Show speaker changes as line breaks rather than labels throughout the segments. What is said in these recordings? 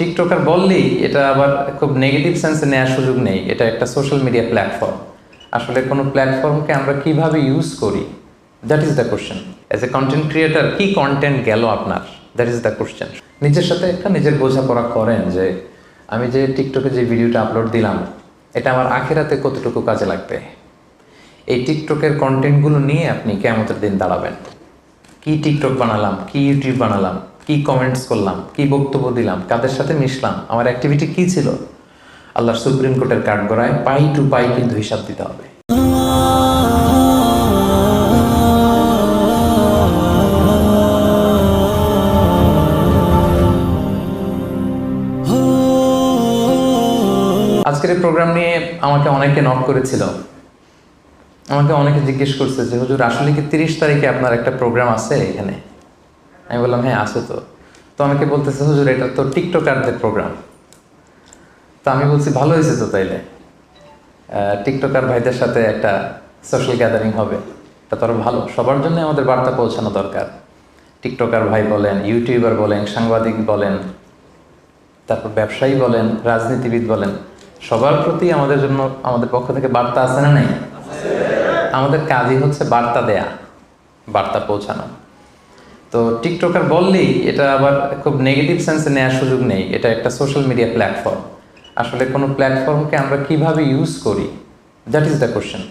TikToker বললেই এটা আবার খুব নেগেটিভ সেন্সে নেওয়ার সুযোগ নেই। এটা একটা সোশ্যাল মিডিয়া প্ল্যাটফর্ম আসলে কোনো প্ল্যাটফর্মকে আমরা কীভাবে ইউজ করি? That is the question as a content creator কি কন্টেন্ট গেল আপনার? দ্যাট ইজ দ্য কোশ্চেন নিজের সাথে একটা নিজের বোঝাপড়া করেন যে, আমি যে টিকটকে যে ভিডিওটা আপলোড দিলাম, এটা আমার আখেরাতে কতটুকু কাজে লাগবে? এই টিকটকের কন্টেন্টগুলো নিয়ে আপনি কেমতের দিন দাঁড়াবেন। কি টিকটক বানালাম? কি ইউটিউব বানালাম? কি কমেন্টস করলাম, কি বক্তব্য দিলাম, কাদের সাথে মিশলাম, আমার অ্যাক্টিভিটি কি ছিল? আল্লাহর সুপ্রিম কোর্টের কাঠগড়ায় পাই টু পাই কিন্তু হিসাব দিতে হবে। আজকের প্রোগ্রাম নিয়ে আমাকে অনেকে নক করেছিল। আমাকে অনেকে জিজ্ঞেস করছে যে, হুজুর, আসলে কি তিরিশ তারিখে আপনার একটা প্রোগ্রাম আছে এখানে? আমি বললাম হ্যাঁ আছে তো। তো অনেকে বলতেছে, হুজুর, এটা তো টিকটকারদের প্রোগ্রাম তো আমি বলছি, ভালো হয়েছে তো তাইলে? টিকটকার ভাইদের সাথে একটা সোশ্যাল গ্যাদারিং হবে। এটা তো ভালো। সবার জন্য আমাদের বার্তা পৌঁছানো দরকার। টিকটকার ভাই বলেন ইউটিউবার বলেন, সাংবাদিক বলেন, তারপর ব্যবসায়ী বলেন, রাজনীতিবিদ বলেন, সবার প্রতি আমাদের জন্য, আমাদের পক্ষ থেকে বার্তা আছে না নাই? আমাদের কাজই হচ্ছে বার্তা দেয়া, বার্তা পৌঁছানো। তো টিকটকার বললেই এটা আবার খুব নেগেটিভ সেন্সে নেওয়ার সুযোগ নেই। এটা একটা সোশ্যাল মিডিয়া প্ল্যাটফর্ম আসলে কোনো প্ল্যাটফর্মকে আমরা কীভাবে ইউজ করি? দ্যাট ইজ দ্য কোশ্চেন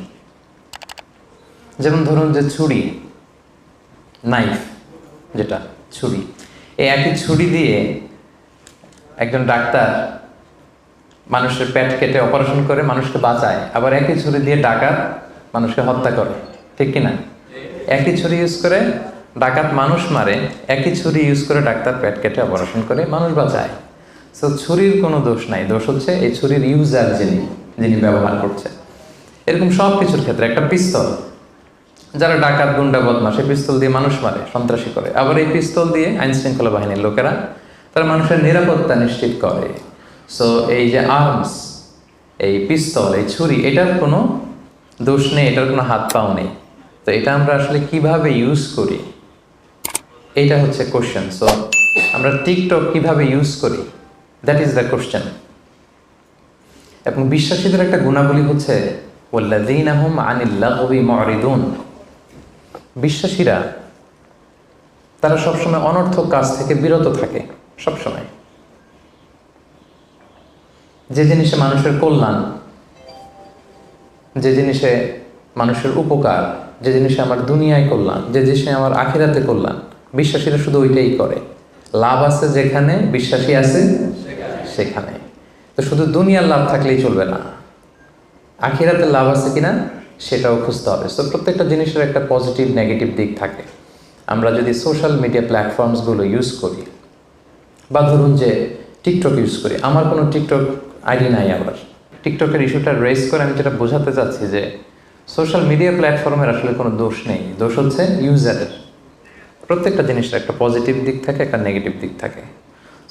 যেমন ধরুন যে ছুরি নাইফ যেটা, ছুরি। এই একই ছুরি দিয়ে একজন ডাক্তার মানুষের পেট কেটে অপারেশন করে, মানুষকে বাঁচায়। আবার একই ছুরি দিয়ে ডাকাত মানুষকে হত্যা করে। ঠিক কিনা? একই ছুরি ইউজ করে ডাকাত মানুষ মারে, একই ছুরি ইউজ করে ডাক্তার পেট কেটে অপারেশন করে মানুষ বাঁচায়। সো ছুরির কোনো দোষ নাই। দোষ হচ্ছে এই ছুরির ইউজার যিনি যিনি ব্যবহার করছে এরকম সব কিছুর ক্ষেত্রে একটা পিস্তল। যারা ডাকাত, গুন্ডা বদমাস পিস্তল দিয়ে মানুষ মারে, সন্ত্রাসী করে। আবার এই পিস্তল দিয়ে আইন শৃঙ্খলা বাহিনীর লোকেরা তারা মানুষের নিরাপত্তা নিশ্চিত করে। সো এই যে আর্মস এই পিস্তল, এই ছুরি, এটার কোনো দোষ নেই, এটার কোনো হাত পাও নেই। তো এটা আমরা আসলে কীভাবে ইউজ করি? এটা হচ্ছে কোশ্চেন সো আমরা টিকটক কীভাবে ইউজ করি? দ্যাট ইজ দ্য কোশ্চেন এবং বিশ্বাসীদের একটা গুণাবলী হচ্ছে বিশ্বাসীরা, তারা সবসময় অনর্থক কাজ থেকে বিরত থাকে, সবসময়। যে জিনিসে মানুষের কল্যাণ, যে জিনিসে মানুষের উপকার, যে জিনিসে আমার দুনিয়ায় কল্যাণ, যে জিনিসে আমার আখিরাতে কল্যাণ বিশ্বাসীরা শুধু ওইটাই করে। লাভ আছে যেখানে, বিশ্বাসী আছে সেখানে। তো শুধু দুনিয়ার লাভ থাকলেই চলবে না। আখিরাতে লাভ আছে কিনা, সেটাও খুঁজতে হবে। সো প্রত্যেকটা জিনিসের একটা পজিটিভ নেগেটিভ দিক থাকে। আমরা যদি সোশ্যাল মিডিয়া প্ল্যাটফর্মসগুলো ইউজ করি, বা ধরুন যে টিকটক ইউজ করি, আমার কোনো টিকটক আইডি নাই আবার। টিকটকের ইস্যুটা রেস করে আমি যেটা বোঝাতে চাচ্ছি যে সোশ্যাল মিডিয়া প্ল্যাটফর্মের আসলে কোনো দোষ নেই। দোষ হচ্ছে ইউজারের প্রত্যেকটা জিনিসের একটা পজিটিভ দিক থাকে, একটা নেগেটিভ দিক থাকে।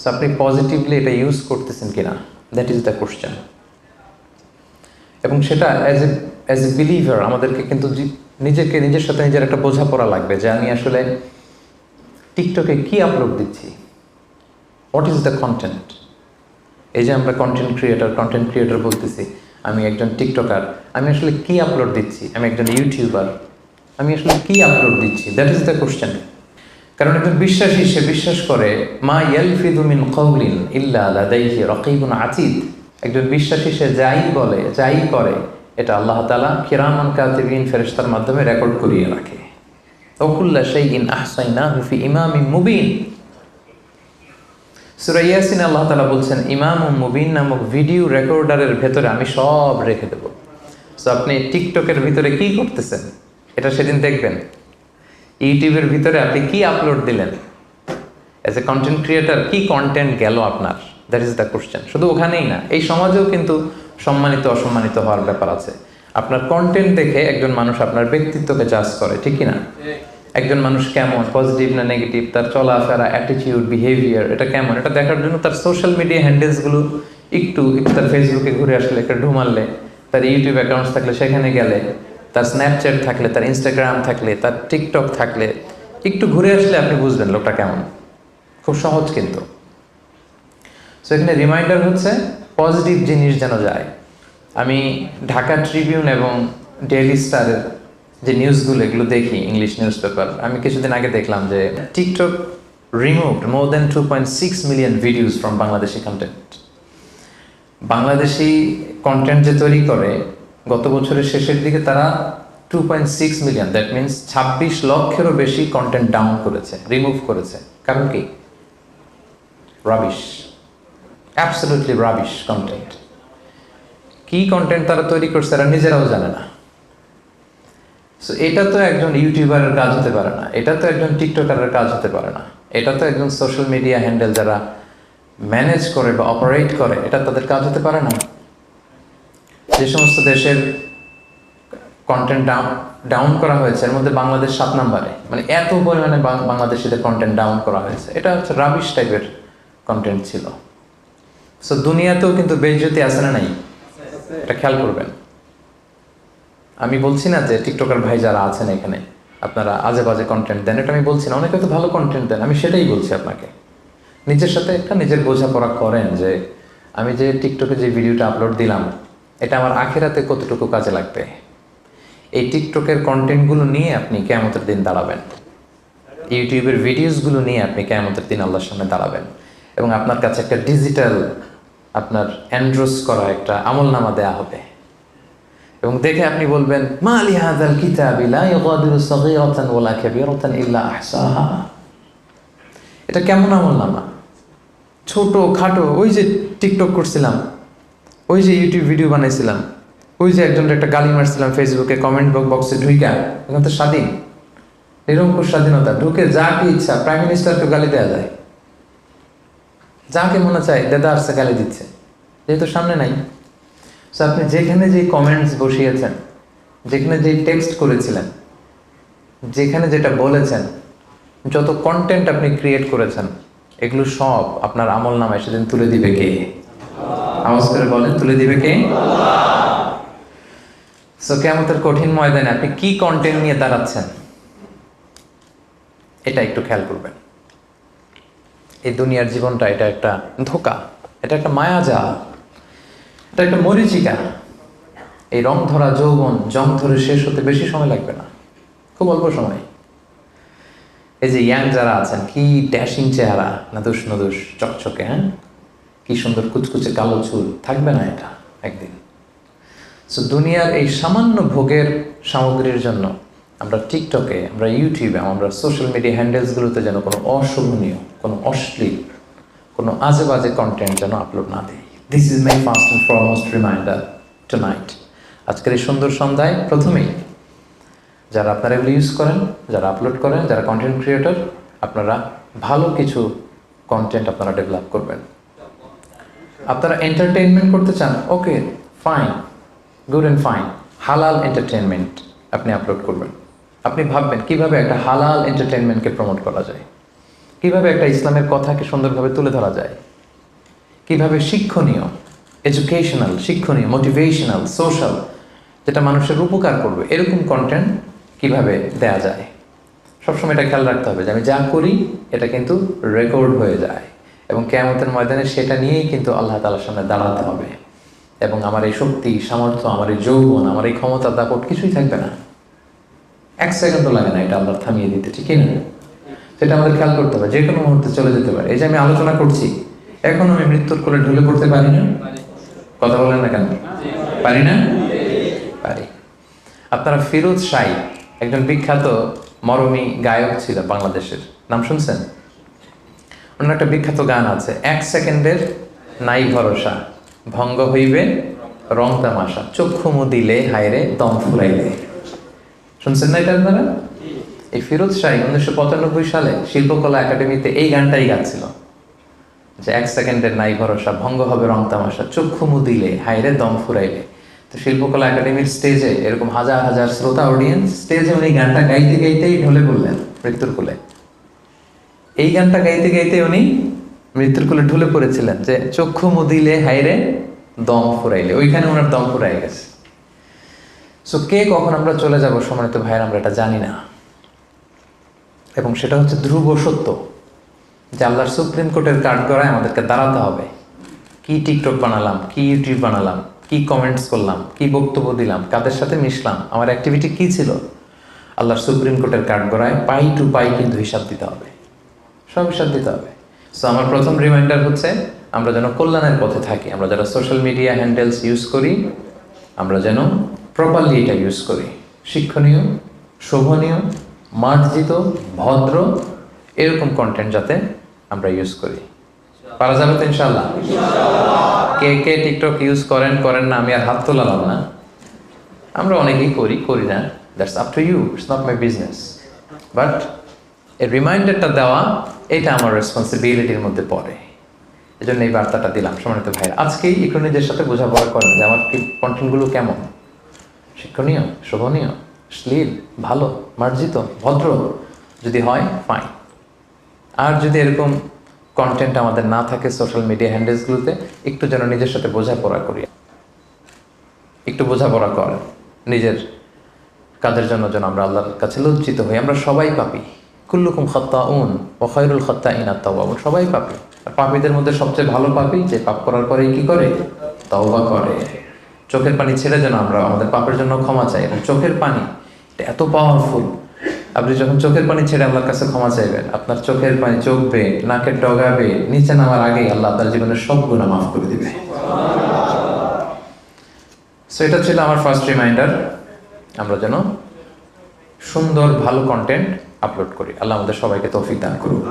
সো আপনি পজিটিভলি এটা ইউজ করতেছেন কিনা? দ্যাট ইজ দ্য কোশ্চেন এবং সেটা as a as a believer আমাদেরকে কিন্তু নিজেকে, নিজের সাথে নিজের একটা বোঝাপড়া লাগবে যে আমি আসলে টিকটকে কি আপলোড দিচ্ছি? হোয়াট ইজ দ্য কন্টেন্ট এই যে আমরা কন্টেন্ট ক্রিয়েটার কন্টেন্ট ক্রিয়েটর বলতেছি, আমি একজন টিকটকার, আমি আসলে কি আপলোড দিচ্ছি? আমি একজন ইউটিউবার, আমি আসলে কি আপলোড দিচ্ছি? দ্যাট ইজ দ্য কোশ্চেন কারণ একজন বিশ্বাসী, সে বিশ্বাস করে, মা ইয়ালফিদু মিন কওলিন ইল্লা লাদাইহি রাকিবুন আতিদ। একজন বিশ্বাসী, সে যাই বলে, যাই করে, এটা আল্লাহ তাআলা কিরামান কাতিবিন ফেরেশতার মাধ্যমে রেকর্ড করিয়ে রাখে। ওকুল্লা শাইইন আহসাইনাহু ফি ইমামিন মুবিন। সুরা ইয়াসিন আল্লাহ তালা বলছেন ইমাম মুবিন নামক ভিডিও রেকর্ডারের ভেতরে আমি সব রেখে দেব। সো আপনি টিকটকের ভিতরে কি করতেছেন? এটা সেদিন দেখবেন। ইউটিউবের ভিতরে আপনি কি আপলোড দিলেন? অ্যাজ এ কন্টেন্ট ক্রিয়েটার কি কন্টেন্ট গেল আপনার? দ্যাট ইজ দ্য কোশ্চেন শুধু ওখানেই না, এই সমাজেও কিন্তু সম্মানিত, অসম্মানিত হওয়ার ব্যাপার আছে। আপনার কন্টেন্ট দেখে একজন মানুষ আপনার ব্যক্তিত্বকে জাজ করে, ঠিক না? একজন মানুষ কেমন পজিটিভ না নেগেটিভ তার চলাফেরা অ্যাটিটিউড বিহেভিয়ার এটা কেমন? এটা দেখার জন্য তার সোশ্যাল মিডিয়া হ্যান্ডেলসগুলো একটু একটু তার ফেসবুকে ঘুরে আসলে, একটা ঢুমারলে তার ইউটিউব অ্যাকাউন্টস থাকলে সেখানে গেলে তার স্ন্যাপচ্যাট থাকলে, তার ইনস্টাগ্রাম থাকলে, তার টিকটক থাকলে, একটু ঘুরে আসলে আপনি বুঝবেন লোকটা কেমন। খুব সহজ কিন্তু। সো এখানে রিমাইন্ডার হচ্ছে পজিটিভ জিনিস যেন যায়। আমি ঢাকা ট্রিবিউন এবং ডেইলি স্টারের যে নিউজগুলো এগুলো দেখি ইংলিশ নিউজ পেপার আমি কিছুদিন আগে দেখলাম যে TikTok removed more than two point six million videos from Bangladeshi content Bangladeshi content যে তৈরি করে গত বছরের শেষের দিকে তারা two point six million that means ছাব্বিশ লক্ষেরও বেশি কন্টেন্ট ডাউন করেছে রিমুভ করেছে। কারণ কি? রাবিশ অ্যাবসলিউটলি রাবিশ কন্টেন্ট কি কন্টেন্ট তারা তৈরি করছে তারা নিজেরাও জানে না। সো এটা তো একজন ইউটিউবারের কাজ হতে পারে না, এটা তো একজন টিকটকারের কাজ হতে পারে না, এটা তো একজন সোশ্যাল মিডিয়া হ্যান্ডেল যারা ম্যানেজ করে বা অপারেট করে, এটা তাদের কাজ হতে পারে না। যে সমস্ত দেশের কন্টেন্ট ডাউন ডাউন করা হয়েছে, এর মধ্যে বাংলাদেশ সাত নম্বরে। মানে এত পরিমাণে বাংলাদেশিদের কন্টেন্ট ডাউন করা হয়েছে। এটা হচ্ছে রাবিশ টাইপের কন্টেন্ট ছিল। সো দুনিয়াতেও কিন্তু বেজতি আছে না নাই? এটা খেয়াল করবেন। আমি বলছি না যে টিকটকার ভাই যারা আছেন এখানে, আপনারা আজে বাজে কন্টেন্ট দেন। এটা আমি বলছি না। অনেকে তো ভালো কন্টেন্ট দেন। আমি সেটাই বলছি আপনাকে। নিজের সাথে একটা নিজের বোঝাপড়া করেন যে, আমি যে টিকটকে যে ভিডিওটা আপলোড দিলাম এটা আমার আখেরাতে কতটুকু কাজে লাগবে? এই টিকটকের কন্টেন্টগুলো নিয়ে আপনি কেমতের দিন দাঁড়াবেন। ইউটিউবের ভিডিওসগুলো নিয়ে আপনি কেমতের দিন আল্লাহর সামনে দাঁড়াবেন। এবং আপনার কাছে একটা ডিজিটাল, আপনার অ্যান্ড্রোস করা একটা আমলনামা দেয়া হবে। এবং দেখে আপনি বলবেন, মা আলি হাদাল কিতাবি লা ইগাদিরু সাগীরাতান ওয়ালা কাবীরাতান ইল্লা আহসাহা। এটা কেমন আমলনামা? ছোট, খাটো, ওই যে টিকটক করছিলাম। ওই যে ইউটিউব ভিডিও বানাইছিলাম, ওই যে একজনের একটা গালি মারছিলাম ফেসবুকে কমেন্ট বক্সে ঢুইকা, এখন তো স্বাধীন। নিরঙ্কুশ স্বাধীনতা, ঢুকে যাকে ইচ্ছা প্রাইম মিনিস্টারকে গালি দেওয়া যায়। যাকে মনে চায়, দেদা আসছে গালি দিচ্ছে। যেহেতু সামনে নাই। সো আপনি যেখানে যে কমেন্টস বসিয়েছেন, যেখানে যে টেক্সট করেছিলেন, যেখানে যেটা বলেছেন, যত কন্টেন্ট আপনি ক্রিয়েট করেছেন, এগুলো সব আপনার আমল নামায় সেদিন তুলে দিবে কে? আওয়াজ করে বলেন, তুলে দিবে কে? সো কেমতের কঠিন ময়দানে আপনি কি কন্টেন্ট নিয়ে দাঁড়াচ্ছেন? এটা একটু খেয়াল করবেন। এই দুনিয়ার জীবনটা, এটা একটা ধোকা, এটা একটা মায়াজাল, এটা একটা মরিচিকা। এই রং ধরা যৌবন, জং ধরে শেষ হতে বেশি সময় লাগবে না, খুব অল্প সময়। এই যে ইয়াং যারা আছেন, কি ড্যাশিং চেহারা না নদুস, চকচকে হ্যাঁ? কি সুন্দর কুচকুচে কালো চুল, থাকবে না এটা একদিন। সো দুনিয়ার এই সামান্য ভোগের সামগ্রীর জন্য আমরা টিকটকে আমরা ইউটিউবে আমরা সোশ্যাল মিডিয়া হ্যান্ডেলসগুলোতে যেন কোনো অশোভনীয়, কোনো অশ্লীল, কোনো আজে বাজে কন্টেন্ট যেন আপলোড না দিই। This is my first and foremost reminder tonight আজকের এই সুন্দর সন্ধ্যায় প্রথমেই যারা আপনারা এগুলো ইউজ করেন, যারা আপলোড করেন, যারা কন্টেন্ট ক্রিয়েটর আপনারা ভালো কিছু কন্টেন্ট আপনারা ডেভেলপ করবেন। আপনারা এন্টারটেইনমেন্ট করতে চান okay fine good and fine হালাল এন্টারটেনমেন্ট আপনি আপলোড করবেন। আপনি ভাববেন, কীভাবে একটা হালাল এন্টারটেনমেন্টকে প্রমোট করা যায়? কীভাবে একটা ইসলামের কথাকে সুন্দরভাবে তুলে ধরা যায়? কীভাবে শিক্ষণীয় এডুকেশনাল শিক্ষণীয় মোটিভেশনাল সোশ্যাল যেটা মানুষের উপকার করবে, এরকম কন্টেন্ট কীভাবে দেয়া যায়? সবসময় এটা খেয়াল রাখতে হবে যে আমি যা করি, এটা কিন্তু রেকর্ড হয়ে যায়। এবং কেয়ামতের ময়দানে সেটা নিয়েই কিন্তু আল্লাহ তালার সামনে দাঁড়াতে হবে। এবং আমার এই শক্তি, সামর্থ্য, আমার এই যৌবন, আমার এই ক্ষমতা, দাপট কিছুই থাকবে না। এক সেকেন্ডও লাগে না এটা আল্লাহ থামিয়ে দিতে, ঠিকই না? সেটা আমাদের খেয়াল করতে হবে, যে কোনো মুহূর্তে চলে যেতে পারে। এই যে আমি আলোচনা করছি, এখন আমি মৃত্যুর কোলে ঢুলে পড়তে পারি না? কথা বলেন না কেন? পারি না? পারি। আপনারা ফিরোজ শাহী, একজন বিখ্যাত মরমী গায়ক ছিল বাংলাদেশের। নাম শুনছেন? ওনার একটা বিখ্যাত গান আছে, এক সেকেন্ডের নাই ভরসা, ভঙ্গ হইবে রং তামাশা চক্ষু মুদিলে হায়রে দম ফুলাইলে। শুনছেন না এটা আপনারা? এই ফিরোজ শাহী উনিশশো পঁচানব্বই সালে শিল্পকলা একাডেমিতে এই গানটাই গাচ্ছিল। যে এক সেকেন্ডের নাই ভরসা, ভঙ্গ হবে রং তামাশা চক্ষু মুদিলে হাইরে দম ফুরাইলে তো শিল্পকলা একাডেমির স্টেজে এরকম হাজার হাজার শ্রোতা অডিয়েন্স স্টেজে উনি গানটা গাইতে গাইতেই ঢলে পড়লেন মৃত্যুর কোলে। এই গানটা গাইতে গাইতে উনি মৃত্যুর কোলে ঢুলে পড়েছিলেন যে চক্ষু মুদিলে হাইরে দম ফুরাইলে। ওইখানে ওনার দম ফুরাই গেছে। সো কে কখন আমরা চলে যাব সম্মানিত ভাইয়ের, আমরা এটা জানি না। এবং সেটা হচ্ছে ধ্রুব সত্য, যে আল্লাহর সুপ্রিম কোর্টের কাঠগড়ায় আমাদেরকে দাঁড়াতে হবে। কি টিকটক বানালাম, কি ইউটিউব বানালাম, কি কমেন্টস করলাম, কি বক্তব্য দিলাম, কাদের সাথে মিশলাম, আমার অ্যাক্টিভিটি কি ছিল? আল্লাহর সুপ্রিম কোর্টের কার্ড গড়ায় পাই টু পাই কিন্তু হিসাব দিতে হবে। হিসাব দিতে হবে। সো আমার প্রথম রিমাইন্ডার হচ্ছে আমরা যেন কল্যাণের পথে থাকি। আমরা যারা সোশ্যাল মিডিয়া হ্যান্ডেলস ইউজ করি আমরা যেন প্রপারলি এটা ইউজ করি। শিক্ষণীয় শোভনীয় মার্জিত ভদ্র এরকম কন্টেন্ট যাতে আমরা ইউজ করি। পারা যাবে তো ইনশাল্লাহ কে কে টিকটক ইউজ করেন করেন না আমি আর হাত তোলালাম না। আমরা অনেকেই করি করি না। That's up to you it's not my business but এই রিমাইন্ডারটা দেওয়া, এটা আমার রেসপন্সিবিলিটির মধ্যে পড়ে। এই জন্য এই বার্তাটা দিলাম, সম্মানিত ভাই আজকেই নিজের সাথে বোঝাপড়া করেন যে আমার কন্টেন্টগুলো কেমন? শিক্ষণীয়, শোভনীয়, শ্লীল, ভালো, মার্জিত, ভদ্র, যদি হয় ফাইন আর যদি এরকম কন্টেন্ট আমাদের না থাকে সোশ্যাল মিডিয়া হ্যান্ডেলসগুলোতে একটু যেন নিজের সাথে বোঝাপড়া করি। একটু বোঝাপড়া কর নিজের কাজের জন্য যেন আমরা আল্লাহর কাছে লজ্জিত হই। আমরা সবাই পাপি। কুল্লুকুম খত্তা উন ও খৈরুল খত্তা ইনাত তাওয়াবুন সবাই পাপি। আর পাপীদের মধ্যে সবচেয়ে ভালো পাপি যে পাপ করার পরে কি করে? তওবা করে। চোখের পানি ছেড়ে যেন আমরা আমাদের পাপের জন্য ক্ষমা চাই। এবং চোখের পানি, এটা এত পাওয়ারফুল আপনি যখন চোখের পানি ছেড়ে আল্লাহর কাছে ক্ষমা চাইবেন, আপনার চোখের পানি চোখবে নাকের ডগাবে নিচে নামার আগেই আল্লাহ আপনার জীবনের সব গুণা মাফ করে দিবে। সো এটা ছিল আমার ফার্স্ট রিমাইন্ডার আমরা যেন সুন্দর, ভালো কন্টেন্ট আপলোড করি। আল্লাহ আমাদের সবাইকে তৌফিক দান করুন